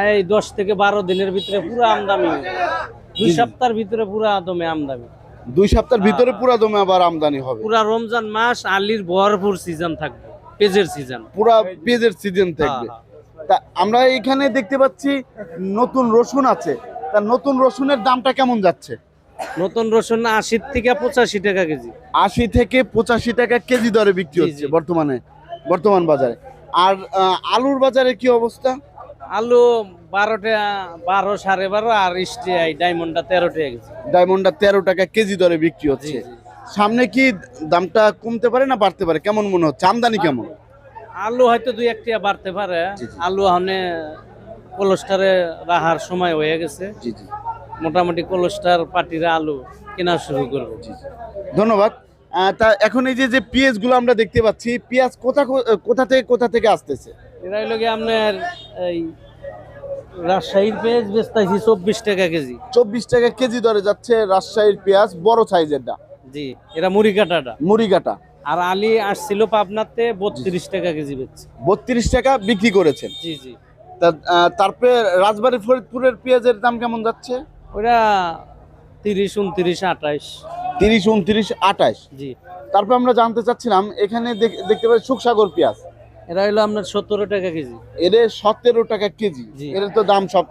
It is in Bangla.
এই দশ থেকে বারো দিনের ভিতরে পুরো আমদামি হয়ে দুই। সপ্তাহের ভিতরে পুরো দমে আমদামি দুই সপ্তাহের ভিতরে পুরা দমে আবার আমদানি হবে। পুরা রমজান মাস আলির ভরপুর সিজন থাকবে পেজের সিজন পুরা পেঁয়াজের সিজন থাকবে। তা আমরা এখানে দেখতে পাচ্ছি নতুন রসুন আছে। তা নতুন রসুনের দামটা কেমন যাচ্ছে? নতুন রসুন আশি থেকে পঁচাশি টাকা কেজি। আশি থেকে পঁচাশি টাকা কেজি দরে বিক্রি হচ্ছে বর্তমানে বর্তমান বাজারে। আর আলুর বাজারে কি অবস্থা? আলু বারোটা বারো সাড়ে বারো আর স্টিআই ডায়মন্ডটা তেরো টাকা কেজি ডায়মন্ডটা তেরো টাকা কেজি দরে বিক্রি হচ্ছে। সামনে কি দামটা কমতে পারে না বাড়তে পারে? কেমন মনে হচ্ছে? আমদানি কেমন? আলু হয়তো দুই এক টাকা বাড়তে পারে। আলু হনে কোলেস্টারে রাহার সময় হয়ে গেছে। মোটামুটি কোলেস্টার পার্টিরা আলু কেনা শুরু করবে। ধন্যবাদ। তা এখন এই যে যে পেঁয়াজগুলো আমরা দেখতে পাচ্ছি পেঁয়াজ কোথা কোথা থেকে কোথা থেকে আসতেছে? এরা হইল গিয়ে আপনার এই রাজশাহীর পেঁয়াজ বেচতেছি চব্বিশ টাকা কেজি। চব্বিশ টাকা কেজি দরে যাচ্ছে রাজশাহীর পেঁয়াজ বড় সাইজেরটা জি এরা মুড়ি কাটাটা মুড়ি কাটা আর আলি আসছিল পাবনাতে বত্রিশ টাকা কেজি বেচছে। বত্রিশ টাকা বিক্রি করেছেন। জি জি। তারপরে রাজবাড়ী ফরিদপুরের পেঁয়াজের দাম কেমন যাচ্ছে? ওরা তিরিশ উনত্রিশ আঠাইশ তিরিশ উনত্রিশ আঠাশ। জি। তারপর আমরা জানতে চাচ্ছিলাম এখানে দেখ- দেখতে পাচ্ছি সুখসাগর পেঁয়াজ। এরা হলো আপনার সতেরো টাকা কেজি। এদের সতেরো টাকা কেজি। এদের এর তো দাম সব